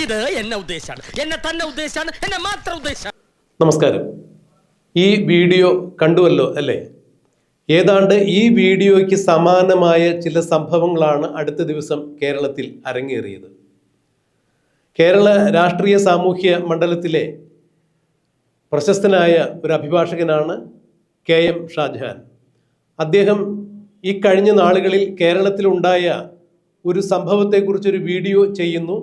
ഇത് എന്നെ ഉദ്ദേശമാണ് എന്നെ തന്നെ ഉദ്ദേശമാണ് എന്നെ മാത്രം ഉദ്ദേശാണ് നമസ്കാരം. ഈ വീഡിയോ കണ്ടുവല്ലോ അല്ലേ? ഏതാണ്ട് ഈ വീഡിയോയ്ക്ക് സമാനമായ ചില സംഭവങ്ങളാണ് അടുത്ത ദിവസം കേരളത്തിൽ അരങ്ങേറിയത്. കേരള രാഷ്ട്രീയ സാമൂഹ്യ മണ്ഡലത്തിലെ പ്രശസ്തനായ ഒരു അഭിഭാഷകനാണ് കെ എം ഷാജഹാൻ. അദ്ദേഹം ഈ കഴിഞ്ഞ നാളുകളിൽ കേരളത്തിലുണ്ടായ ഒരു സംഭവത്തെക്കുറിച്ചൊരു വീഡിയോ ചെയ്യുന്നു.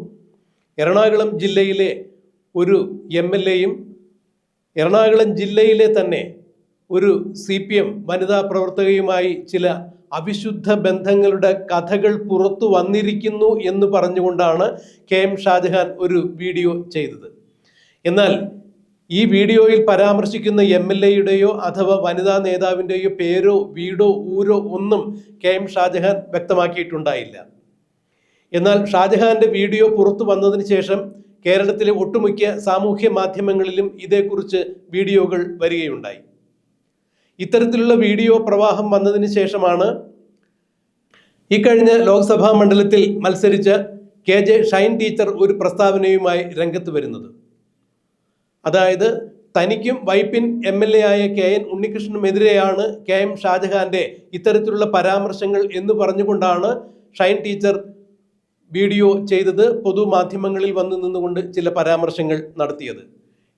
എറണാകുളം ജില്ലയിലെ ഒരു എം എൽ എയും എറണാകുളം ജില്ലയിലെ തന്നെ ഒരു സി പി എം വനിതാ പ്രവർത്തകയുമായി ചില അവിശുദ്ധ ബന്ധങ്ങളുടെ കഥകൾ പുറത്തു വന്നിരിക്കുന്നു എന്ന് പറഞ്ഞുകൊണ്ടാണ് കെ എം ഷാജഹാൻ ഒരു വീഡിയോ ചെയ്തത്. എന്നാൽ ഈ വീഡിയോയിൽ പരാമർശിക്കുന്ന എം എൽ എയുടെയോ അഥവാ വനിതാ നേതാവിന്റെയോ പേരോ വീടോ ഊരോ ഒന്നും കെ എം ഷാജഹാൻ വ്യക്തമാക്കിയിട്ടുണ്ടായില്ല. എന്നാൽ ഷാജഹാന്റെ വീഡിയോ പുറത്തു വന്നതിന് ശേഷം കേരളത്തിലെ ഒട്ടുമിക്ക സാമൂഹ്യ മാധ്യമങ്ങളിലും ഇതേക്കുറിച്ച് വീഡിയോകൾ വരികയുണ്ടായി. ഇത്തരത്തിലുള്ള വീഡിയോ പ്രവാഹം വന്നതിന് ശേഷമാണ് ഇക്കഴിഞ്ഞ ലോക്സഭാ മണ്ഡലത്തിൽ മത്സരിച്ച കെ ജെ ഷൈൻ ടീച്ചർ ഒരു പ്രസ്താവനയുമായി രംഗത്ത് വരുന്നത്. അതായത് തനിക്കും വൈപ്പിൻ എം എൽ എ ആയ കെ എൻ ഉണ്ണികൃഷ്ണനുമെതിരെയാണ് കെ എം ഷാജഹാന്റെ ഇത്തരത്തിലുള്ള പരാമർശങ്ങൾ എന്ന് പറഞ്ഞുകൊണ്ടാണ് ഷൈൻ ടീച്ചർ വീഡിയോ ചെയ്തത് പൊതുമാധ്യമങ്ങളിൽ വന്നു നിന്നുകൊണ്ട് ചില പരാമർശങ്ങൾ നടത്തിയത്.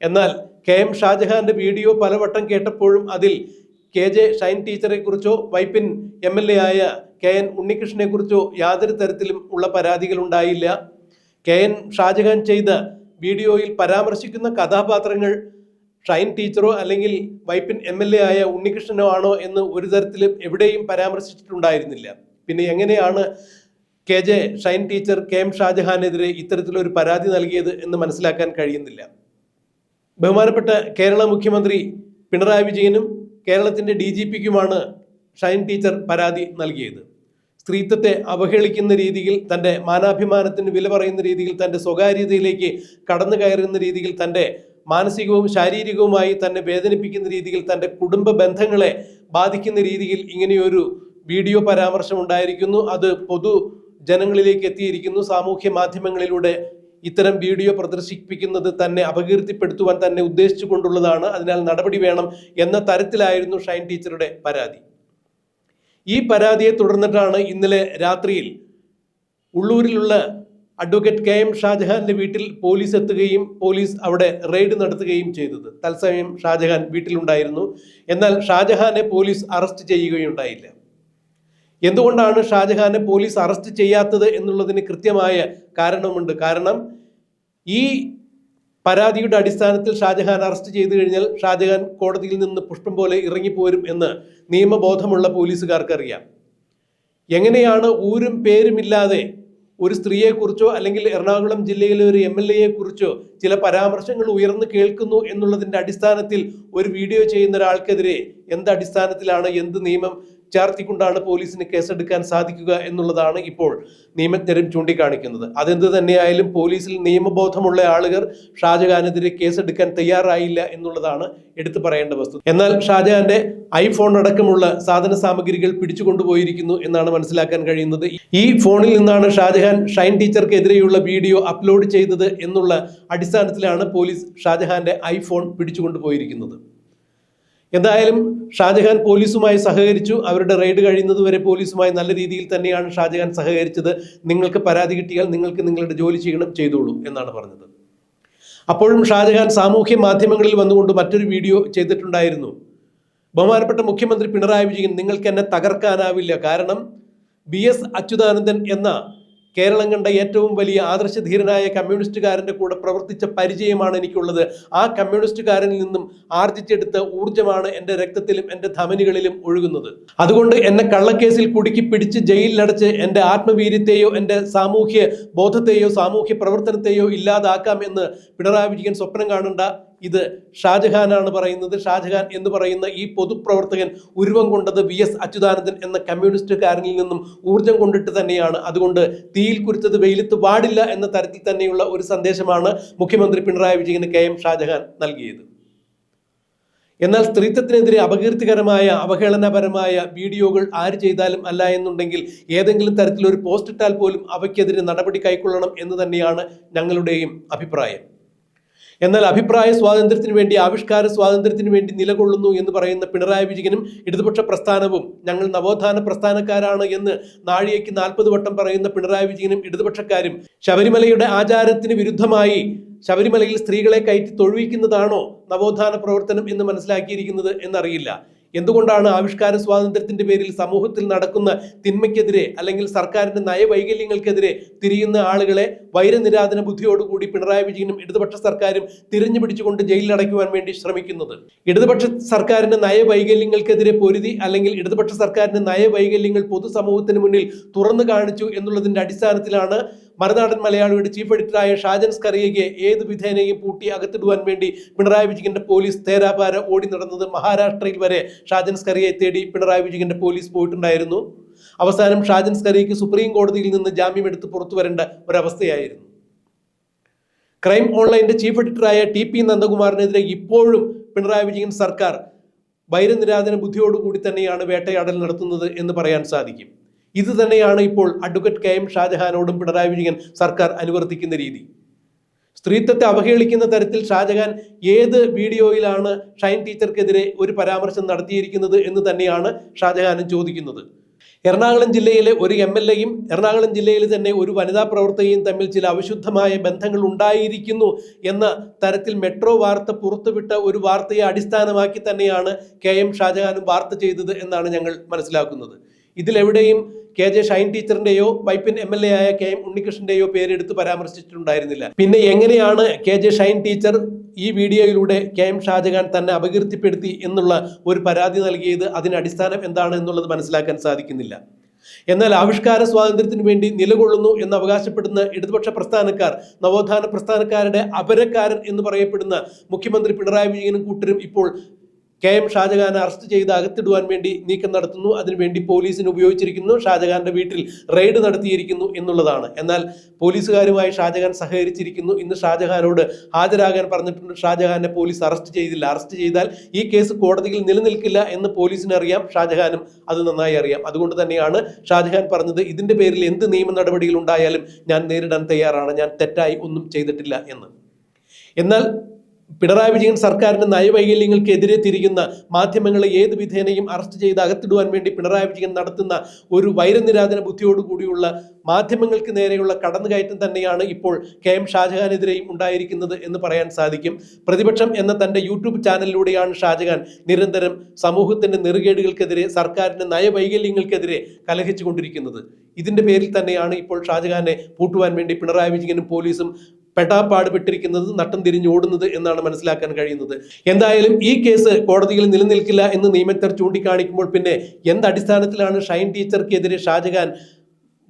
എന്നാൽ കെ എം ഷാജഹാന്റെ വീഡിയോ പലവട്ടം കേട്ടപ്പോഴും അതിൽ കെ ജെ ഷൈൻ ടീച്ചറെ കുറിച്ചോ വൈപ്പിൻ എം എൽ എ ആയ കെ എൻ ഉണ്ണികൃഷ്ണനെ കുറിച്ചോ യാതൊരു തരത്തിലും ഉള്ള പരാതികൾ ഉണ്ടായില്ല. കെ എൻ ഷാജഹാൻ ചെയ്ത വീഡിയോയിൽ പരാമർശിക്കുന്ന കഥാപാത്രങ്ങൾ ഷൈൻ ടീച്ചറോ അല്ലെങ്കിൽ വൈപ്പിൻ എം എൽ എ ആയ ഉണ്ണികൃഷ്ണനോ ആണോ എന്ന് ഒരു തരത്തിലും എവിടെയും പരാമർശിച്ചിട്ടുണ്ടായിരുന്നില്ല. പിന്നെ എങ്ങനെയാണ് K J Shine teacher K M ഷാജഹാനെതിരെ ഇത്തരത്തിലൊരു പരാതി നൽകിയത് എന്ന് മനസ്സിലാക്കാൻ കഴിയുന്നില്ല. ബഹുമാനപ്പെട്ട കേരള മുഖ്യമന്ത്രി പിണറായി വിജയനും കേരളത്തിന്റെ ഡി ജി പിക്കുമാണ് ഷൈൻ ടീച്ചർ പരാതി നൽകിയത്. സ്ത്രീത്വത്തെ അവഹേളിക്കുന്ന രീതിയിൽ തന്റെ മാനാഭിമാനത്തിന് വില പറയുന്ന രീതിയിൽ തന്റെ സ്വകാര്യതയിലേക്ക് കടന്നു കയറുന്ന രീതിയിൽ തന്റെ മാനസികവും ശാരീരികവുമായി തന്നെ വേദനിപ്പിക്കുന്ന രീതിയിൽ തന്റെ കുടുംബ ബന്ധങ്ങളെ ബാധിക്കുന്ന രീതിയിൽ ഇങ്ങനെയൊരു വീഡിയോ പരാമർശം ഉണ്ടായിരിക്കുന്നു അത് പൊതു ജനങ്ങളിലേക്ക് എത്തിയിരിക്കുന്നു. സാമൂഹ്യ മാധ്യമങ്ങളിലൂടെ ഇത്തരം വീഡിയോ പ്രദർശിപ്പിക്കുന്നത് തന്നെ അപകീർത്തിപ്പെടുത്തുവാൻ തന്നെ ഉദ്ദേശിച്ചുകൊണ്ടുള്ളതാണ്. അതിനാൽ നടപടി വേണം എന്ന തരത്തിലായിരുന്നു ഷൈൻ ടീച്ചറുടെ പരാതി. ഈ പരാതിയെ തുടർന്നിട്ടാണ് ഇന്നലെ രാത്രിയിൽ ഉള്ളൂരിലുള്ള അഡ്വക്കേറ്റ് കെ എം ഷാജഹാന്റെ വീട്ടിൽ പോലീസ് എത്തുകയും പോലീസ് അവിടെ റെയ്ഡ് നടത്തുകയും ചെയ്തത്. തത്സമയം ഷാജഹാൻ വീട്ടിലുണ്ടായിരുന്നു. എന്നാൽ ഷാജഹാനെ പോലീസ് അറസ്റ്റ് ചെയ്യുകയുണ്ടായില്ല. എന്തുകൊണ്ടാണ് ഷാജഹാനെ പോലീസ് അറസ്റ്റ് ചെയ്യാത്തത് എന്നുള്ളതിന് കൃത്യമായ കാരണമുണ്ട്. കാരണം ഈ പരാതിയുടെ അടിസ്ഥാനത്തിൽ ഷാജഹാൻ അറസ്റ്റ് ചെയ്തു കഴിഞ്ഞാൽ ഷാജഹാൻ കോടതിയിൽ നിന്ന് പുഷ്പം പോലെ ഇറങ്ങിപ്പോരും എന്ന് നിയമബോധമുള്ള പോലീസുകാർക്ക് അറിയാം എങ്ങനെയാണ് ഊരും പേരുമില്ലാതെ ഒരു സ്ത്രീയെക്കുറിച്ചോ അല്ലെങ്കിൽ എറണാകുളം ജില്ലയിലെ ഒരു എം എൽ എയെ കുറിച്ചോ ചില പരാമർശങ്ങൾ ഉയർന്നു കേൾക്കുന്നു എന്നുള്ളതിന്റെ അടിസ്ഥാനത്തിൽ ഒരു വീഡിയോ ചെയ്യുന്ന ഒരാൾക്കെതിരെ എന്ത് അടിസ്ഥാനത്തിലാണ് എന്ത് നിയമം ചാർത്തിക്കൊണ്ടാണ് പോലീസിന് കേസെടുക്കാൻ സാധിക്കുക എന്നുള്ളതാണ് ഇപ്പോൾ നിയമജ്ഞരും ചൂണ്ടിക്കാണിക്കുന്നത്. അതെന്ത് തന്നെയായാലും പോലീസിൽ നിയമബോധമുള്ള ആളുകൾ ഷാജഹാനെതിരെ കേസെടുക്കാൻ തയ്യാറായില്ല എന്നുള്ളതാണ് എടുത്തു പറയേണ്ട വസ്തുത എന്നാൽ ഷാജഹാന്റെ ഐഫോൺ അടക്കമുള്ള സാധന സാമഗ്രികൾ പിടിച്ചുകൊണ്ടുപോയിരിക്കുന്നു എന്നാണ് മനസ്സിലാക്കാൻ കഴിയുന്നത്. ഈ ഫോണിൽ നിന്നാണ് ഷാജഹാൻ ഷൈൻ ടീച്ചർക്കെതിരെയുള്ള വീഡിയോ അപ്ലോഡ് ചെയ്തത് എന്നുള്ള അടിസ്ഥാനത്തിലാണ് പോലീസ് ഷാജഹാന്റെ ഐഫോൺ പിടിച്ചുകൊണ്ടുപോയിരിക്കുന്നത്. എന്തായാലും ഷാജഹാൻ പോലീസുമായി സഹകരിച്ചു. അവരുടെ റെയ്ഡ് കഴിയുന്നതുവരെ പോലീസുമായി നല്ല രീതിയിൽ തന്നെയാണ് ഷാജഹാൻ സഹകരിച്ചത്. നിങ്ങൾക്ക് പരാതി കിട്ടിയാൽ നിങ്ങൾക്ക് നിങ്ങളുടെ ജോലി ചെയ്യണം ചെയ്തോളൂ എന്നാണ് പറഞ്ഞത്. അപ്പോഴും ഷാജഹാൻ സാമൂഹ്യ മാധ്യമങ്ങളിൽ വന്നുകൊണ്ട് മറ്റൊരു വീഡിയോ ചെയ്തിട്ടുണ്ടായിരുന്നു. ബഹുമാനപ്പെട്ട മുഖ്യമന്ത്രി പിണറായി വിജയൻ നിങ്ങൾക്ക് എന്നെ തകർക്കാനാവില്ല. കാരണം ബി എസ് അച്യുതാനന്ദൻ എന്ന കേരളം കണ്ട ഏറ്റവും വലിയ ആദർശധീരനായ കമ്മ്യൂണിസ്റ്റുകാരന്റെ കൂടെ പ്രവർത്തിച്ച പരിചയമാണ് എനിക്കുള്ളത്. ആ കമ്മ്യൂണിസ്റ്റുകാരനിൽ നിന്നും ആർജിച്ചെടുത്ത ഊർജമാണ് എന്റെ രക്തത്തിലും എന്റെ ധമനികളിലും ഒഴുകുന്നത്. അതുകൊണ്ട് എന്നെ കള്ളക്കേസിൽ കുടുക്കി പിടിച്ച് ജയിലിലടച്ച് എന്റെ ആത്മവീര്യത്തെയോ എന്റെ സാമൂഹ്യ ബോധത്തെയോ സാമൂഹ്യ പ്രവർത്തനത്തെയോ ഇല്ലാതാക്കാം എന്ന് പിണറായി വിജയൻ സ്വപ്നം കാണണ്ട ഇത് ഷാജഹാനാണ് പറയുന്നത്. ഷാജഹാൻ എന്ന് പറയുന്ന ഈ പൊതുപ്രവർത്തകൻ ഉരുവം കൊണ്ടത് വി എസ് അച്യുതാനന്ദൻ എന്ന കമ്മ്യൂണിസ്റ്റുകാരനിൽ നിന്നും ഊർജം കൊണ്ടിട്ട് തന്നെയാണ്. അതുകൊണ്ട് തീയിൽ കുരുത്തത് വെയിലത്ത് പാടില്ല എന്ന തരത്തിൽ തന്നെയുള്ള ഒരു സന്ദേശമാണ് മുഖ്യമന്ത്രി പിണറായി വിജയന് കെ എം ഷാജഹാൻ നൽകിയത്. എന്നാൽ സ്ത്രീത്വത്തിനെതിരെ അപകീർത്തികരമായ അവഹേളനപരമായ വീഡിയോകൾ ആര് ചെയ്താലും അല്ല എന്നുണ്ടെങ്കിൽ ഏതെങ്കിലും തരത്തിലൊരു പോസ്റ്റ് ഇട്ടാൽ പോലും അവയ്ക്കെതിരെ നടപടി കൈക്കൊള്ളണം എന്ന് തന്നെയാണ് ഞങ്ങളുടെയും അഭിപ്രായം. എന്നാൽ അഭിപ്രായ സ്വാതന്ത്ര്യത്തിന് വേണ്ടി ആവിഷ്കാര സ്വാതന്ത്ര്യത്തിന് വേണ്ടി നിലകൊള്ളുന്നു എന്ന് പറയുന്ന പിണറായി വിജയനും ഇടതുപക്ഷ പ്രസ്ഥാനവും ഞങ്ങൾ നവോത്ഥാന പ്രസ്ഥാനക്കാരാണ് എന്ന് നാഴികയ്ക്ക് നാൽപ്പത് വട്ടം പറയുന്ന പിണറായി വിജയനും ഇടതുപക്ഷക്കാരും ശബരിമലയുടെ ആചാരത്തിന് വിരുദ്ധമായി ശബരിമലയിൽ സ്ത്രീകളെ കയറ്റി തൊഴുവിക്കുന്നതാണോ നവോത്ഥാന പ്രവർത്തനം എന്ന് മനസ്സിലാക്കിയിരിക്കുന്നത് എന്നറിയില്ല. എന്തുകൊണ്ടാണ് ആവിഷ്കാര സ്വാതന്ത്ര്യത്തിന്റെ പേരിൽ സമൂഹത്തിൽ നടക്കുന്ന തിന്മയ്ക്കെതിരെ അല്ലെങ്കിൽ സർക്കാരിന്റെ നയവൈകല്യങ്ങൾക്കെതിരെ തിരിയുന്ന ആളുകളെ വൈരനിരാധന ബുദ്ധിയോടുകൂടി പിണറായി വിജയനും ഇടതുപക്ഷ സർക്കാരും തിരിഞ്ഞു പിടിച്ചുകൊണ്ട് ജയിലിലടയ്ക്കുവാൻ വേണ്ടി ശ്രമിക്കുന്നത്? ഇടതുപക്ഷ സർക്കാരിന്റെ നയവൈകല്യങ്ങൾക്കെതിരെ പൊരുതി അല്ലെങ്കിൽ ഇടതുപക്ഷ സർക്കാരിന്റെ നയവൈകല്യങ്ങൾ പൊതുസമൂഹത്തിന് മുന്നിൽ തുറന്നു കാണിച്ചു എന്നുള്ളതിന്റെ അടിസ്ഥാനത്തിലാണ് മറുനാടൻ മലയാളിയുടെ ചീഫ് എഡിറ്ററായ ഷാജൻ സ്കറിയയ്ക്ക് ഏത് വിധേനയും പൂട്ടി അകത്തിടുവാൻ വേണ്ടി പിണറായി വിജയന്റെ പോലീസ് തേരാപാര ഓടി നടന്നത് മഹാരാഷ്ട്രയിൽ വരെ ഷാജൻ സ്കറിയെ തേടി പിണറായി വിജയന്റെ പോലീസ് പോയിട്ടുണ്ടായിരുന്നു. അവസാനം ഷാജൻ സ്കറിയയ്ക്ക് സുപ്രീം കോടതിയിൽ നിന്ന് ജാമ്യം എടുത്ത് പുറത്തു വരേണ്ട ഒരവസ്ഥയായിരുന്നു. ക്രൈം ഓൺലൈന്റെ ചീഫ് എഡിറ്ററായ ടി പി നന്ദകുമാറിനെതിരെ ഇപ്പോഴും പിണറായി വിജയൻ സർക്കാർ വൈരനിരാധന ബുദ്ധിയോടുകൂടി തന്നെയാണ് വേട്ടയാടൽ നടത്തുന്നത് എന്ന് പറയാൻ സാധിക്കും. ഇത് തന്നെയാണ് ഇപ്പോൾ അഡ്വക്കേറ്റ് കെ എം ഷാജഹാനോടും പിണറായി വിജയൻ സർക്കാർ അനുവർത്തിക്കുന്ന രീതി. സ്ത്രീത്വത്തെ അവഹേളിക്കുന്ന തരത്തിൽ ഷാജഹാൻ ഏത് വീഡിയോയിലാണ് ഷൈൻ ടീച്ചർക്കെതിരെ ഒരു പരാമർശം നടത്തിയിരിക്കുന്നത് എന്ന് തന്നെയാണ് ഷാജഹാനും ചോദിക്കുന്നത്. എറണാകുളം ജില്ലയിലെ ഒരു എം എൽ എയും എറണാകുളം ജില്ലയിൽ തന്നെ ഒരു വനിതാ പ്രവർത്തകയും തമ്മിൽ ചില അവിശുദ്ധമായ ബന്ധങ്ങൾ ഉണ്ടായിരിക്കുന്നു എന്ന തരത്തിൽ മെട്രോ വാർത്ത പുറത്തുവിട്ട ഒരു വാർത്തയെ അടിസ്ഥാനമാക്കി തന്നെയാണ് കെ എം ഷാജഹാനും വാർത്ത ചെയ്തത് എന്നാണ് ഞങ്ങൾ മനസ്സിലാക്കുന്നത്. ഇതിലെവിടെയും കെ ജെ ഷൈൻ ടീച്ചറിന്റെയോ വൈപ്പിൻ എം എൽ എ ആയ കെ എം ഉണ്ണികൃഷ്ണന്റെയോ പേരെടുത്ത് പരാമർശിച്ചിട്ടുണ്ടായിരുന്നില്ല. പിന്നെ എങ്ങനെയാണ് കെ ജെ ഷൈൻ ടീച്ചർ ഈ വീഡിയോയിലൂടെ കെ എം ഷാജഹാൻ തന്നെ അപകീർത്തിപ്പെടുത്തി എന്നുള്ള ഒരു പരാതി നൽകിയത്? അതിന് അടിസ്ഥാനം എന്താണ് എന്നുള്ളത് മനസ്സിലാക്കാൻ സാധിക്കുന്നില്ല. എന്നാൽ ആവിഷ്കാര സ്വാതന്ത്ര്യത്തിന് വേണ്ടി നിലകൊള്ളുന്നു എന്ന് അവകാശപ്പെടുന്ന ഇടതുപക്ഷ പ്രസ്ഥാനക്കാർ നവോത്ഥാന പ്രസ്ഥാനക്കാരുടെ അപരക്കാരൻ എന്ന് പറയപ്പെടുന്ന മുഖ്യമന്ത്രി പിണറായി വിജയനും കൂട്ടരും ഇപ്പോൾ കെ എം ഷാജഹാനെ അറസ്റ്റ് ചെയ്ത് അകത്തിടുവാൻ വേണ്ടി നീക്കം നടത്തുന്നു. അതിനുവേണ്ടി പോലീസിന് ഉപയോഗിച്ചിരിക്കുന്നു. ഷാജഹാന്റെ വീട്ടിൽ റെയ്ഡ് നടത്തിയിരിക്കുന്നു എന്നുള്ളതാണ്. എന്നാൽ പോലീസുകാരുമായി ഷാജഹാൻ സഹകരിച്ചിരിക്കുന്നു. ഇന്ന് ഷാജഹാനോട് ഹാജരാകാൻ പറഞ്ഞിട്ടുണ്ട്. ഷാജഹാനെ പോലീസ് അറസ്റ്റ് ചെയ്തില്ല. അറസ്റ്റ് ചെയ്താൽ ഈ കേസ് കോടതിയിൽ നിലനിൽക്കില്ല എന്ന് പോലീസിന് അറിയാം ഷാജഹാനും അത് നന്നായി അറിയാം. അതുകൊണ്ട് തന്നെയാണ് ഷാജഹാൻ പറഞ്ഞത് ഇതിന്റെ പേരിൽ എന്ത് നിയമ നടപടികൾ ഉണ്ടായാലും ഞാൻ നേരിടാൻ തയ്യാറാണ്. ഞാൻ തെറ്റായി ഒന്നും ചെയ്തിട്ടില്ല എന്ന്. എന്നാൽ പിണറായി വിജയൻ സർക്കാരിന്റെ നയവൈകല്യങ്ങൾക്കെതിരെ തിരിയുന്ന മാധ്യമങ്ങളെ ഏത് വിധേനയും അറസ്റ്റ് ചെയ്ത് അകത്തിടുവാൻ വേണ്ടി പിണറായി വിജയൻ നടത്തുന്ന ഒരു വൈരനിരാധന ബുദ്ധിയോടുകൂടിയുള്ള മാധ്യമങ്ങൾക്ക് നേരെയുള്ള കടന്നുകയറ്റം തന്നെയാണ് ഇപ്പോൾ കെ എം ഷാജഹാനെതിരെയും ഉണ്ടായിരിക്കുന്നത് എന്ന് പറയാൻ സാധിക്കും. പ്രതിപക്ഷം എന്ന തന്റെ യൂട്യൂബ് ചാനലിലൂടെയാണ് ഷാജഹാൻ നിരന്തരം സമൂഹത്തിന്റെ നെറുകേടുകൾക്കെതിരെ സർക്കാരിന്റെ നയവൈകല്യങ്ങൾക്കെതിരെ കലഹിച്ചു കൊണ്ടിരിക്കുന്നത് ഇതിന്റെ പേരിൽ തന്നെയാണ് ഇപ്പോൾ ഷാജഹാനെ പൂട്ടുവാൻ വേണ്ടി പിണറായി വിജയനും പോലീസും പെടാപ്പാട് പെട്ടിരിക്കുന്നത് നട്ടം തിരിഞ്ഞോടുന്നത് എന്നാണ് മനസ്സിലാക്കാൻ കഴിയുന്നത്. എന്തായാലും ഈ കേസ് കോടതിയിൽ നിലനിൽക്കില്ല എന്ന് നിയമജ്ഞർ ചൂണ്ടിക്കാണിക്കുമ്പോൾ പിന്നെ എന്ത് അടിസ്ഥാനത്തിലാണ് ഷൈൻ ടീച്ചർക്കെതിരെ ഷാജഹാൻ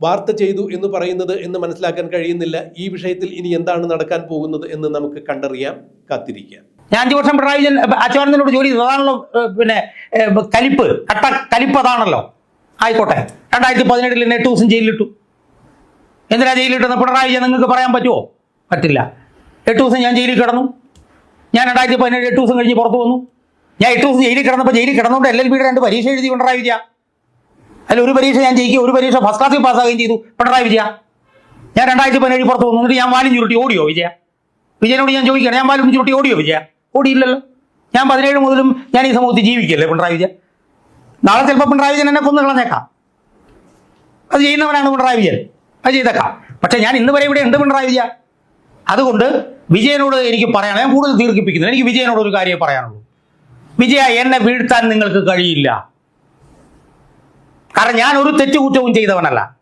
വാർത്ത ചെയ്തു എന്ന് പറയുന്നത് എന്ന് മനസ്സിലാക്കാൻ കഴിയുന്നില്ല. ഈ വിഷയത്തിൽ ഇനി എന്താണ് നടക്കാൻ പോകുന്നത് എന്ന് നമുക്ക് കണ്ടറിയാം കാത്തിരിക്കാം. ഞാൻ അഞ്ചു വർഷം പിണറായി വിജയൻ അച്യുതാനന്ദനോട് ജോലി ചെയ്തതാണല്ലോ പിന്നെ കലിപ്പ് കട്ട കലിപ്പ് അതാണല്ലോ. ആയിക്കോട്ടെ രണ്ടായിരത്തി പതിനെട്ടിൽ എന്നെ എട്ട് ദിവസം ജയിലിലിട്ടു. എന്തിനാ ജയിലിട്ടെന്ന് പിണറായി നിങ്ങൾക്ക് പറയാൻ പറ്റുമോ പറ്റില്ല. എട്ട് ദിവസം ഞാൻ ജയിലിൽ കിടന്നു. ഞാൻ രണ്ടായിരത്തി പതിനേഴ് എട്ട് ദിവസം കഴിഞ്ഞ് പുറത്തു വന്നു. ഞാൻ എട്ട് ദിവസം ജയിലിൽ കിടന്നപ്പോൾ ജയിലിൽ കിടന്നുകൊണ്ട് എൽ എൽ ബിയുടെ രണ്ട് പരീക്ഷ എഴുതി പിണറായി വിജയ. അല്ല ഒരു പരീക്ഷ ഞാൻ ജയിക്കുകയും ഒരു പരീക്ഷ ഫസ്റ്റ് ക്ലാസ്സിൽ പാസ്സാകുകയും ചെയ്തു പിണറായി വിജയ. ഞാൻ രണ്ടായിരത്തി പതിനേഴ് പുറത്ത് വന്നു. എന്നിട്ട് ഞാൻ വാലും ചുരുട്ടി ഓടിയോ വിജയ? വിജയനോട് ഞാൻ ചോദിക്കുകയാണ് ഞാൻ വാലും ചുരുട്ടി ഓടിയോ വിജയ? ഓടിയില്ലല്ലോ. ഞാൻ പതിനേഴ് മുതലും ഞാൻ ഈ സമൂഹത്തിൽ ജീവിക്കല്ലേ പിണറായി വിജയൻ നാളെ ചിലപ്പോൾ പിണറായി വിജയൻ എന്നെ കൊന്നു കളഞ്ഞേക്കാം. അത് ചെയ്യുന്നവനാണ് പിണറായി വിജയൻ. അത് ചെയ്തേക്കാം. പക്ഷെ ഞാൻ ഇന്ന് വരെ ഇവിടെ ഉണ്ട് പിണറായി വിജയ. അതുകൊണ്ട് വിജയനോട് എനിക്ക് പറയാൻ ഞാൻ കൂടുതൽ ദീർഘിപ്പിക്കുന്നു. എനിക്ക് വിജയനോട് ഒരു കാര്യമേ പറയാനുള്ളൂ. വിജയ എന്നെ വീഴ്ത്താൻ നിങ്ങൾക്ക് കഴിയില്ല. കാരണം ഞാൻ ഒരു തെറ്റുകുറ്റവും ചെയ്തവനല്ല.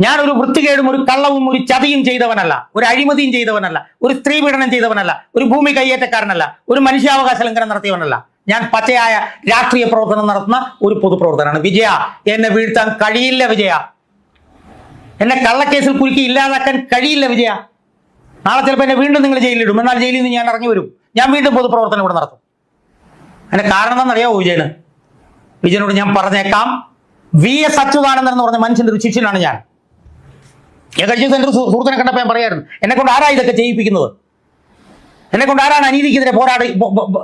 ഞാൻ ഒരു വൃത്തികേടും ഒരു കള്ളവും ഒരു ചതിയും ചെയ്തവനല്ല. ഒരു അഴിമതിയും ചെയ്തവനല്ല. ഒരു സ്ത്രീ പീഡനം ചെയ്തവനല്ല. ഒരു ഭൂമി കയ്യേറ്റക്കാരനല്ല. ഒരു മനുഷ്യാവകാശ ലംഘനം നടത്തിയവനല്ല. ഞാൻ പച്ചയായ രാഷ്ട്രീയ പ്രവർത്തനം നടത്തുന്ന ഒരു പൊതുപ്രവർത്തനാണ് വിജയ. എന്നെ വീഴ്ത്താൻ കഴിയില്ല വിജയ. എന്നെ കള്ളക്കേസിൽ കുരുക്കി ഇല്ലാതാക്കാൻ കഴിയില്ല വിജയ. നാളെ ചിലപ്പോൾ എന്നെ വീണ്ടും നിങ്ങൾ ജയിലിലിടും. എന്നാൽ ജയിലിൽ നിന്ന് ഞാൻ ഇറങ്ങി വരും. ഞാൻ വീണ്ടും പൊതുപ്രവർത്തനം ഇവിടെ നടത്തും. അതിന് കാരണം എന്താണെന്നറിയാവോ വിജയന്? വിജയനോട് ഞാൻ പറഞ്ഞേക്കാം. വി എസ് അച്യുതാനന്ദൻ എന്ന് പറഞ്ഞ മനുഷ്യന്റെ ഒരു ശിഷ്യനാണ് ഞാൻ. ഞാൻ കഴിഞ്ഞ ദിവസം എന്റെ സുഹൃത്തിനെ കണ്ടപ്പോൾ ഞാൻ പറയായിരുന്നു എന്നെ കൊണ്ട് ആരാ ഇതൊക്കെ ചെയ്യിപ്പിക്കുന്നത്? എന്നെ കൊണ്ട് ആരാണ് അനീതിക്കെതിരെ പോരാടി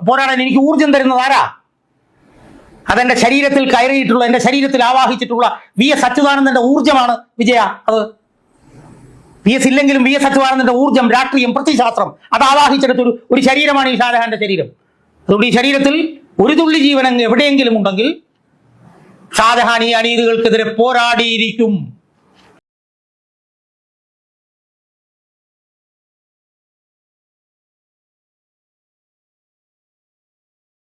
പോരാടാൻ എനിക്ക് ഊർജം തരുന്നത് ആരാ? അതെന്റെ ശരീരത്തിൽ കയറിയിട്ടുള്ള എന്റെ ശരീരത്തിൽ ആവാഹിച്ചിട്ടുള്ള വി എസ് അച്യുതാനന്ദന്റെ ഊർജമാണ് വിജയ. അത് വി എസ് ഇല്ലെങ്കിലും വി എസ് അച്യുതാനന്ദന്റെ ഊർജം രാഷ്ട്രീയം പ്രത്യശാസ്ത്രം അത് ആവാഹിച്ചെടുത്ത ഒരു ഒരു ശരീരമാണ് ഈ ഷാജഹാന്റെ ശരീരം. അതുകൊണ്ട് ഈ ശരീരത്തിൽ ഒരു തുള്ളി ജീവൻ എവിടെയെങ്കിലും ഉണ്ടെങ്കിൽ ഷാജഹാൻ ഈ അനീതികൾക്കെതിരെ പോരാടിയിരിക്കും.